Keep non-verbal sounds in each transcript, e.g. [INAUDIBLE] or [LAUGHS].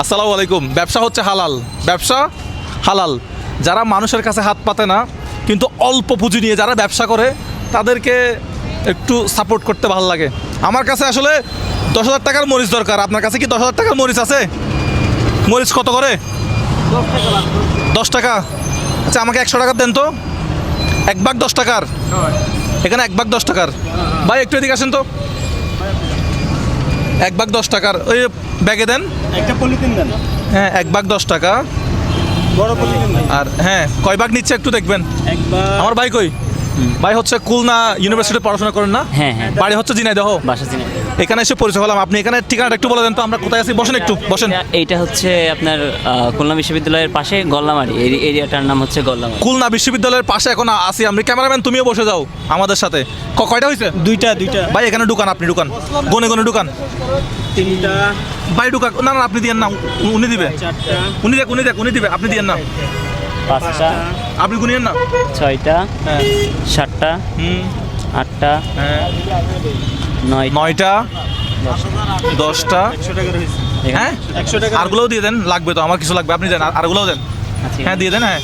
আসসালামু আলাইকুম। ব্যবসা হচ্ছে হালাল। ব্যবসা হালাল। যারা মানুষের কাছে হাত পাতে না কিন্তু অল্প পুঁজি নিয়ে যারা ব্যবসা করে তাদেরকে একটু সাপোর্ট করতে ভালো লাগে। আমার কাছে আসলে দশ হাজার টাকার মরিচ দরকার। আপনার কাছে কি দশ হাজার টাকার মরিচ আছে? মরিচ কত করে? দশ টাকা। আচ্ছা আমাকে একশো টাকা দেন তো। এক ভাগ দশ টাকার। এখানে এক ভাগ দশ টাকার। ভাই একটু এদিকে আসেন তো। এক ভাগ দশ টাকার ওই ব্যাগে দেন। একটা পলিথিন দেন। হ্যাঁ এক ভাগ দশ টাকা। বড় পলিথিন আর হ্যাঁ কয় ভাগ নিচ্ছে একটু দেখবেন। আমার ভাই কই? ভাই হচ্ছে খুলনা ইউনিভার্সিটিতে পড়াশোনা করেন না? হ্যাঁ হ্যাঁ। বাড়ি হচ্ছে ঝিনাইদহ? বাসা চিনে এখানে এসে পরিচয় হলাম। আপনি এখানে ঠিকানাটা একটু বলে দেন তো আমরা কোথায় আছি? বসেন একটু বসেন। এইটা হচ্ছে আপনার খুলনা বিশ্ববিদ্যালয়ের পাশে গল্লামারি। এই এরিয়াটার নাম হচ্ছে গল্লামারি। খুলনা বিশ্ববিদ্যালয়ের পাশে এখন আসি আমি ক্যামেরাম্যান তুমিও বসে যাও আমাদের সাথে। ক- কয়টা হয়েছে দুইটা দুইটা। ভাই এখানে দোকান আপনি দোকান গনে গনে দোকান তিনটা। ভাই দোকান না না আপনি দিয়েন না উনি দিবে। চারটা। উনি দেখ উনি দেখ উনি দিবে। আপনি দিয়েন না পাঁচটা। আপনি গুনিয়েন না ছয়টা। হ্যাঁ। সাতটা। হুম। আটটা। হ্যাঁ। নয়টা দশটা। হ্যাঁ? আরগুলোও দিয়ে দেন লাগবে তো আমার কিছু লাগবে আপনি দেন আরগুলোও দেন। হ্যাঁ দিয়ে দেন হ্যাঁ।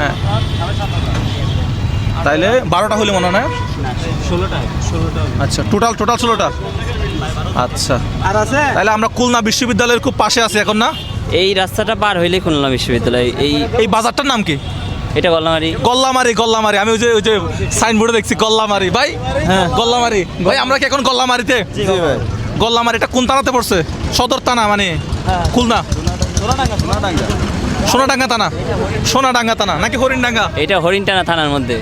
হ্যাঁ। তাইলে বারোটা হলে মনে হয় ষোলোটা আচ্ছা টোটাল টোটাল ষোলোটা? আচ্ছা। আর আছে? তাহলে আমরা খুলনা বিশ্ববিদ্যালয়ের খুব পাশে আছি এখন না? এই রাস্তাটা পার হইলে খুলনা বিশ্ববিদ্যালয় এই এই বাজারটার নাম কি? এটা গল্লামারি। গল্লামারি গল্লামারি। আমি ওই যে ওই যে সাইনবোর্ডে দেখছি গল্লামারি। ভাই হ্যাঁ। গল্লামারি। ভাই আমরা কি এখন গল্লামারিতে? গল্লামারি। এটা কোন থানাতে পড়ছে? সদর থানা মানে খুলনা। সোনাডাঙ্গা থানা। সোনাডাঙ্গা থানা নাকি হরিণডাঙ্গা? এটা হরিণটানা থানার মধ্যে।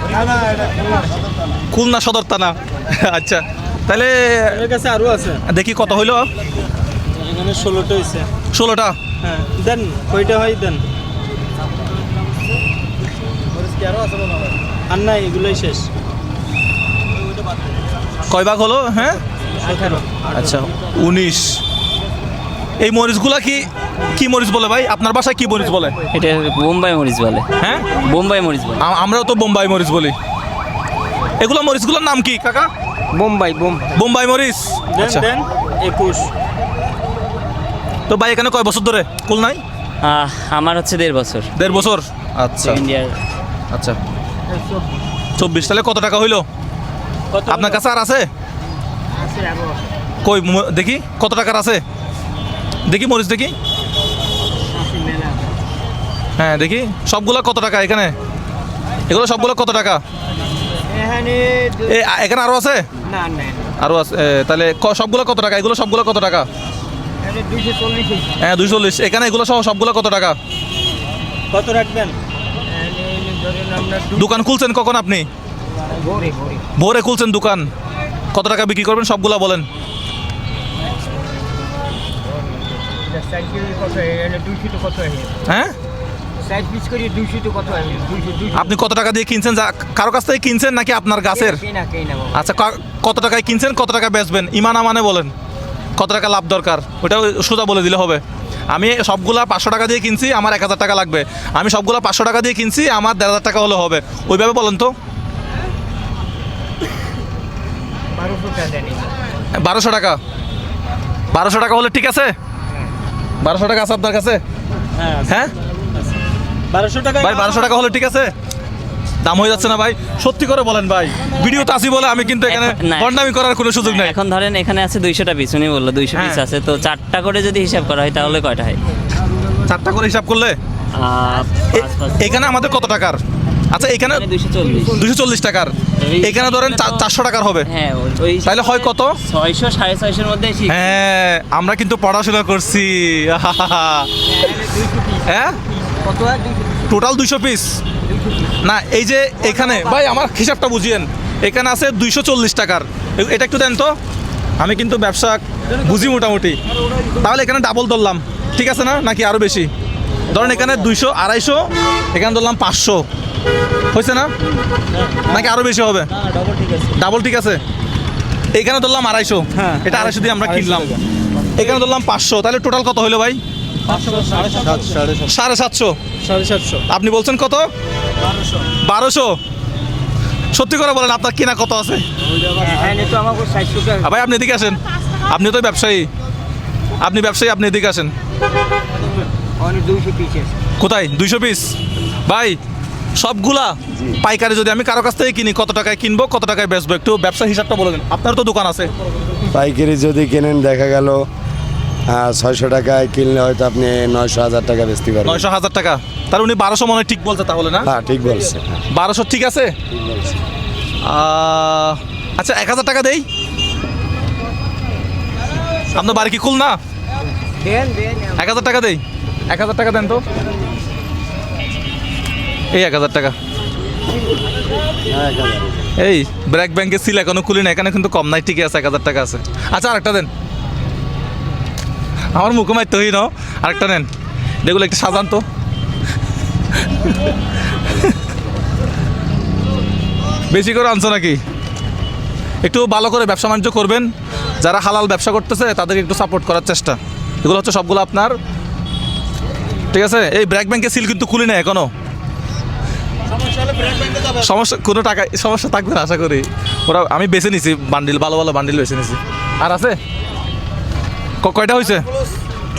খুলনা সদর থানা আচ্ছা তাহলে এর কাছে আরও আছে। দেখি কত হইল। এখানে ষোলোটা হয়েছে ষোলোটা? হ্যাঁ দেন কয়টা হয় দেন। আর নাই এগুলোই শেষ। কয় ভাগ হলো? হ্যাঁ? আচ্ছা উনিশ। এই মরিচগুলা কি কি মরিচ বলে ভাই? আপনার বাসায় কি মরিচ বলে? এটা বোম্বাই মরিচ বলে। হ্যাঁ? বোম্বাই মরিচ বলে। আমরাও তো বোম্বাই মরিচ বলি। এগুলো মরিচগুলোর নাম কি কাকা? বোম্বাই বোম বোম্বাই মরিচ? দেন আচ্ছা। একুশ। তো ভাই এখানে কয় বছর ধরে? খুলনায় নাই? আমার হচ্ছে দেড় বছর। দেড় বছর? আচ্ছা। সেকেন্ড ইয়ার আচ্ছা। চব্বিশ। তাহলে কত টাকা হইল? আপনার কাছে আর আছে? কই দেখি কত টাকার আছে? দেখি মরিচ দেখি। হ্যাঁ দেখি। সবগুলো কত টাকা এখানে? এগুলো সবগুলো কত টাকা? এখানে এ আ- এখানে আরও আছে? আরও আছে তাহলে সবগুলো কত টাকা? এগুলো সবগুলো কত টাকা? হ্যাঁ দুইশো চল্লিশ। এখানে এগুলো সহ সবগুলো কত টাকা? কত রাখবেন? দোকান খুলছেন কখন আপনি? ভোরে খুলছেন দোকান। কত টাকা বিক্রি করবেন? সবগুলা বলেন। হয়? আপনি কত টাকা দিয়ে কিনছেন? কারও কাছ থেকে কিনছেন নাকি আপনার গাছের? আচ্ছা কত টাকায় কিনছেন, কত টাকা বেচবেন? ইমানা মানে বলেন। কত টাকা লাভ দরকার? ওটা সোজা বলে দিলে হবে। আমি সবগুলা পাঁচশো টাকা দিয়ে কিনছি আমার এক হাজার টাকা লাগবে। আমি সবগুলা পাঁচশো টাকা দিয়ে কিনছি আমার দেড় হাজার টাকা হলে হবে। ওইভাবে বলেন তো। বারোশো টাকা। বারোশো টাকা হলে ঠিক আছে? বারোশো টাকা আছে আপনার কাছে? হ্যাঁ হ্যাঁ? বারোশো টাকা ভাই বারোশো টাকা হলে ঠিক আছে? দাম হয়ে যাচ্ছে না ভাই? সত্যি করে বলেন ভাই। ভিডিওতে আসি বলে আমি কিন্তু এখানে বন্ডামি করার কোনো সুযোগ নেই। এখন ধরেন এখানে আছে দুইশোটা পিস উনি বলল দুইশো পিস হ্যাঁ। আছে তো চারটা করে যদি হিসাব করা হয় তাহলে কয়টা হয়? চারটা করে হিসাব করলে? এখানে আমাদের কত টাকার? আচ্ছা এখানে দুশো চল্লিশ। টাকার। এখানে ধরেন চারশো টাকার হবে। হ্যাঁ তাহলে হয় কত? ছয়শো সাড়ে ছয়শোর মধ্যে ঠিক হ্যাঁ আমরা কিন্তু পড়াশোনা করছি। হ্যাঁ? কত? হয় টোটাল দুইশো পিস না এই যে এখানে ভাই আমার হিসাবটা বুঝিয়েন। এখানে আছে দুইশো চল্লিশ টাকার। এটা একটু দেন তো। আমি কিন্তু ব্যবসা বুঝি মোটামুটি। তাহলে এখানে ডাবল ধরলাম। ঠিক আছে না? নাকি আরও বেশি? ধরেন এখানে দুইশো আড়াইশো এখানে ধরলাম পাঁচশো। হয়েছে না? নাকি আরও বেশি হবে? ডবল ঠিক আছে। এখানে ধরলাম আড়াইশো। হ্যাঁ, এটা আড়াইশো দিয়ে আমরা কিনলাম। এখানে ধরলাম পাঁচশো। তাহলে টোটাল কত হলো ভাই? সাড়ে সাত সাড়ে সাত সাড়ে সাতশো। সাড়ে সাতশো। আপনি বলছেন কত? বারোশো। সত্যি করে বলেন আপনার কেনা কত আছে? হ্যাঁ ভাই আপনি এদিকে আসেন। আপনি তো ব্যবসায়ী। আপনি ব্যবসায়ী আপনি এদিকে আসেন। কোথায়? দুইশো পিস ভাই সবগুলা পাইকারি যদি আমি কারও কাছ থেকে কিনি কত টাকায় কিনবো কত টাকায় বেচবো? একটু ব্যবসার হিসাবটা বলে দিন। আপনার তো দোকান আছে। পাইকারি যদি কেনেন দেখা গেল ছয়শো টাকায় কিনলে হয়তো আপনি নয়শো হাজার টাকা বেচতে পারবেন। নয়শো হাজার টাকা। তার উনি বারোশো মনে হয় ঠিক বলছে তাহলে না? হ্যাঁ ঠিক বলছে হ্যাঁ, বারোশো ঠিক আছে? আচ্ছা এক হাজার টাকা দেই? আপনার বাড়ি কি খুল না দেন দেন। এক হাজার টাকা দেই? এক হাজার টাকা দেন তো। এই এক হাজার টাকা। হ্যাঁ। এই ব্র্যাক ব্যাংকের সিল এখনও খুলি না এখানে কিন্তু কম নাই ঠিকই আছে এক হাজার টাকা আছে। আচ্ছা আরেকটা দেন। আমার মুখে মারতে হই নাও, আরেকটা নেন। এগুলো একটু সাজান তো। বেশি করে আনছো নাকি? একটু ভালো করে ব্যবসা বাণিজ্য করবেন। যারা হালাল ব্যবসা করতেছে, তাদেরকে একটু সাপোর্ট করার চেষ্টা। এগুলো হচ্ছে সবগুলো আপনার। ঠিক আছে? এই ব্র্যাক ব্যাংকের সিল কিন্তু খুলি না এখনও। সমস্যা, কোনো টাকা, সমস্যা থাকবে না, আশা করি। ওরা, আমি বেছে নিছি বান্ডিল ভালো ভালো বান্ডিল বেছে নিছি। আর আছে? কয়টা হয়েছে?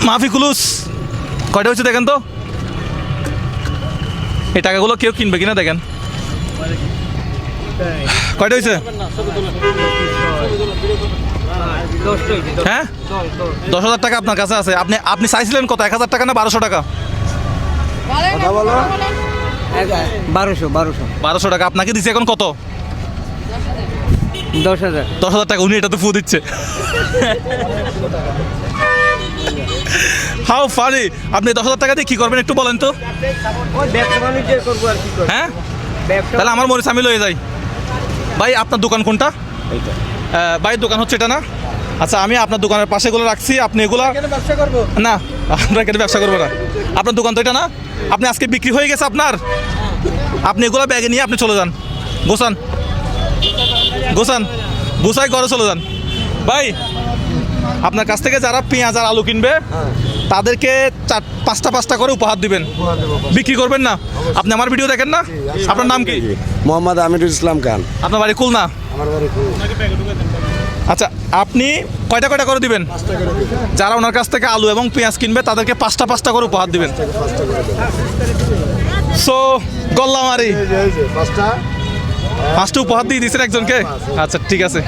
মাফি কুলুস। কয়টা হয়েছে দেখেন তো? এই টাকাগুলো কেউ কিনবে কিনা দেখেন। কয়টা হয়েছে? হ্যাঁ? দশ, হাজার টাকা আপনার কাছে আছে। আপনি আপনি চাইছিলেন কত? এক হাজার টাকা না বারোশো টাকা? বলো। বারোশো বারোশো। বারোশো টাকা। আপনাকে দিচ্ছে এখন কত? দশ হাজার। দশ হাজার টাকা উনি এটাতে ফু দিচ্ছে। হাউ ফানি আপনি দশ হাজার টাকা দিয়ে কি করবেন একটু বলেন তো? হ্যাঁ? তাহলে আমার মনে সামিল হয়ে যাই ভাই আপনার দোকান কোনটা? এইটা। আহ, ভাই দোকান হচ্ছে এটা না? আচ্ছা আমি আপনার দোকানের পাশে এগুলো রাখছি আপনি এগুলা না আমরা এখানে ব্যবসা করব না? আপনার দোকান তো এটা না? আপনি আজকে বিক্রি হয়ে গেছে আপনার? আপনি এগুলো ব্যাগে নিয়ে আপনি চলে যান। গোসান গোসান গোসাই ঘরে চলে যান। ভাই আপনার কাছ থেকে যারা পেঁয়াজ আর আলু কিনবে তাদেরকে চার পাঁচটা পাঁচটা করে উপহার দিবেন। বিক্রি করবেন না? আপনি আমার ভিডিও দেখেন না? আপনার নাম কি? মোহাম্মদ আমিরুল ইসলাম খান। আপনার বাড়ি খুলনা? আমার বাড়ি আচ্ছা আপনি কয়টা কয়টা করে দিবেন? যারা ওনার কাছ থেকে আলু এবং পেঁয়াজ কিনবে তাদেরকে পাঁচটা পাঁচটা করে উপহার দিবেন। সো গল্লামারি। পাঁচটা। পাঁচটা উপহার দিয়ে দিয়েছেন একজনকে? আচ্ছা ঠিক আছে।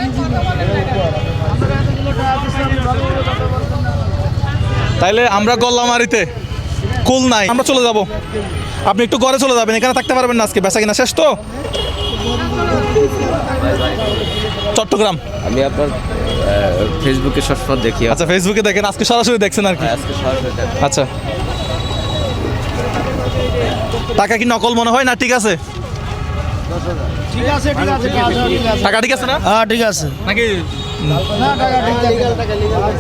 তাইলে আমরা গল্লামারিতে। কুল নাই। আমরা চলে যাব। আপনি একটু ঘরে চলে যাবেন এখানে থাকতে পারবেন না আজকে। বেচা কিনা শেষ তো? চট্টগ্রাম। আমি আপনার ফেসবুকে সবসময় দেখি। আচ্ছা ফেসবুকে দেখেন আজকে সরাসরি দেখছেন আর কি। আজকে সরাসরি আচ্ছা। টাকা কি নকল মনে হয় না? ঠিক আছে। ঠিক আছে ঠিক আছে টাকা ঠিক আছে না? হ্যাঁ ঠিক আছে। নাকি?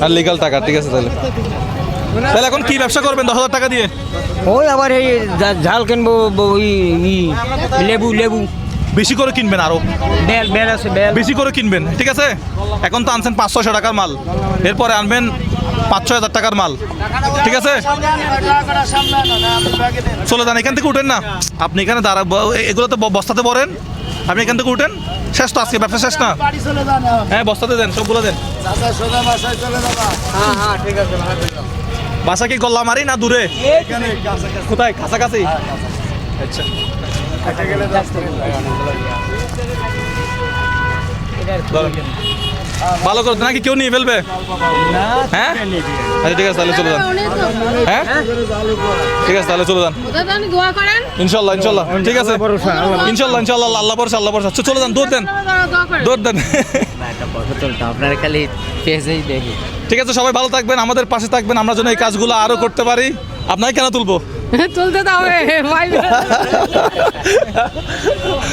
আর লিগাল টাকা ঠিক আছে তাহলে। তাহলে এখন কি ব্যবসা করবেন? দশ হাজার টাকা দিয়ে? ওই আবার এই ঝাল কিনবো ওই লেবু লেবু। বেশি করে কিনবেন আরও? বেশি করে কিনবেন ঠিক আছে? এখন তো আনছেন পাঁচ ছয়শো টাকার মাল। এরপরে আনবেন পাঁচ ছয় হাজার টাকার মাল। ঠিক আছে? চলে যান, এখান থেকে উঠেন না। আপনি এখানে দাঁড়া এগুলো তো বস্তাতে পড়েন আপনি এখান থেকে উঠেন। শেষ তো আজকে, ব্যবসা শেষ না? হ্যাঁ বস্তাতে দেন, সবগুলো দেন। বাসা কি গল্লা মারি না দূরে? কোথায়? কাছাকাছি? আচ্ছা। ধরেন। ভালো করে নাকি কেউ নিয়ে ফেলবে? হ্যাঁ? আচ্ছা ঠিক আছে তাহলে চলে যান। হ্যাঁ ঠিক আছে তাহলে চলে যান। ইনশাল্লাহ ইনশাল্লাহ। ঠিক আছে? ইনশাল্লাহ ইনশাল্লাহ আল্লাহ বরসা আল্লাহ বরসা আচ্ছা, চলে যান দৌড় দেন। দৌড় দেন। একটা ফটো তুলতাম আপনারা খালি পেজেই দেখি। ঠিক আছে সবাই ভালো থাকবেন আমাদের পাশে থাকবেন। আমরা যেন এই কাজগুলো আরও করতে পারি। আপনাকে কেন তুলবো? তুলতে তো হবে ভাই। আহ, [LAUGHS]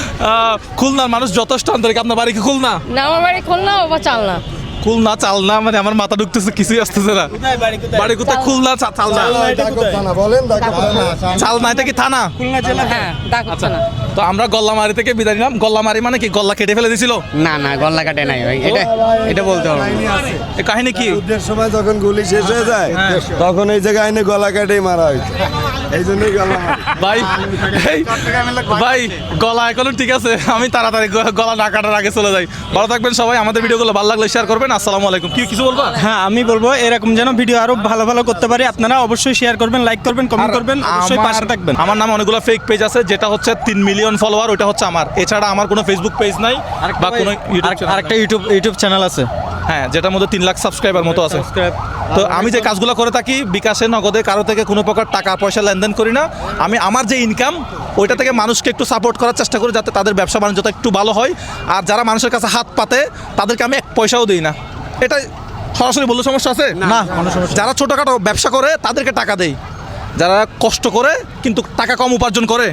খুলনার মানুষ যথেষ্ট আন্তরিক। আপনার বাড়ি কি খুলনা? না আমার বাড়ি খুলনা বা চালনা? খুলনা চালনা মানে আমার মাথা ঢুকতেছে কিছুই আসতেছে না। বাড়ি কোথায়? খুলনা চালনা। চালনা এটা কি থানা? হ্যাঁ ডাক হচ্ছে না তো আমরা গল্লামারি থেকে বিদায় নিলাম। গল্লামারি মানে কি? গল্লা কেটে ফেলে দিছিল? না না গল্লা কাটে নাই ভাই। এটা এটা বলতে হবে এই কাহিনী কি? যুদ্ধের সময় যখন গুলি শেষ হয়ে যায় হ্যাঁ। তখন এই জায়গায় এনে গলা কাটেই মারা হয়েছে। এই জন্যই গলা ভাই এই, ভাই গলা এখনও ঠিক আছে। আমি তাড়াতাড়ি গলা না কাটার আগে চলে যাই। ভালো থাকবেন সবাই। আমাদের ভিডিওগুলো ভালো লাগলে শেয়ার করবেন। আসসালামু আলাইকুম। কি কিছু বলবা? হ্যাঁ আমি বলব এরকম যেন ভিডিও আরও ভালো ভালো করতে পারি আপনারা অবশ্যই শেয়ার করবেন লাইক করবেন কমেন্ট করবেন অবশ্যই পাশে থাকবেন। আমার নামে অনেকগুলো ফেক পেজ আছে যেটা হচ্ছে তিন মিলিয়ন ফলোয়ার ওটা হচ্ছে আমার। এছাড়া আমার কোনো ফেসবুক পেজ নাই বা কোনো আরেকটা ইউটিউব ইউটিউব চ্যানেল আছে। হ্যাঁ যেটার মধ্যে তিন লাখ সাবস্ক্রাইবার মতো আছে। তো আমি যে কাজগুলো করে থাকি বিকাশে নগদে কারও থেকে কোনো প্রকার টাকা পয়সা লেনদেন করি না। আমি আমার যে ইনকাম ওইটা থেকে মানুষকে একটু সাপোর্ট করার চেষ্টা করি যাতে তাদের ব্যবসা বাণিজ্যটা একটু ভালো হয়। আর যারা মানুষের কাছে হাত পাতে তাদেরকে আমি এক পয়সাও দিই না। এটা সরাসরি বললে সমস্যা আছে? না যারা ছোটোখাটো ব্যবসা করে তাদেরকে টাকা দেই। যারা কষ্ট করে কিন্তু টাকা কম উপার্জন করে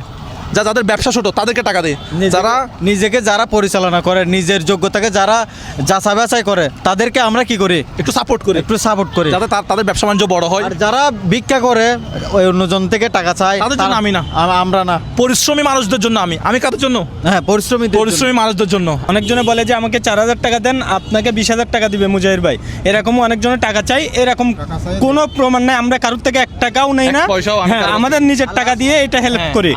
যা যাদের ব্যবসা ছোট তাদেরকে টাকা দেয় যারা নিজেকে যারা পরিচালনা করে নিজের যোগ্যতাকে যারা যাচাই বাছাই করে তাদেরকে আমরা কি করি? একটু সাপোর্ট করি। একটু সাপোর্ট করি। যাতে তার- তাদের ব্যবসা বাণিজ্য বড় হয়। আর যারা ভিক্ষা করে ওই অন্যজন থেকে টাকা চায় তাদের জন্য আমি না। আমরা না। পরিশ্রমী মানুষদের জন্য আমি। আমি কাদের জন্য? হ্যাঁ পরিশ্রমী পরিশ্রমী মানুষদের জন্য। অনেকজনে বলে যে আমাকে চার হাজার টাকা দেন আপনাকে বিশ হাজার টাকা দিবে মুজাহির ভাই। এরকমও অনেকজনে টাকা চাই। এরকম কোনো প্রমাণ নাই। আমরা কারোর থেকে এক টাকাও নেই না। হ্যাঁ আমাদের নিজের টাকা দিয়ে এটা হেল্প হ্যাঁ। করি।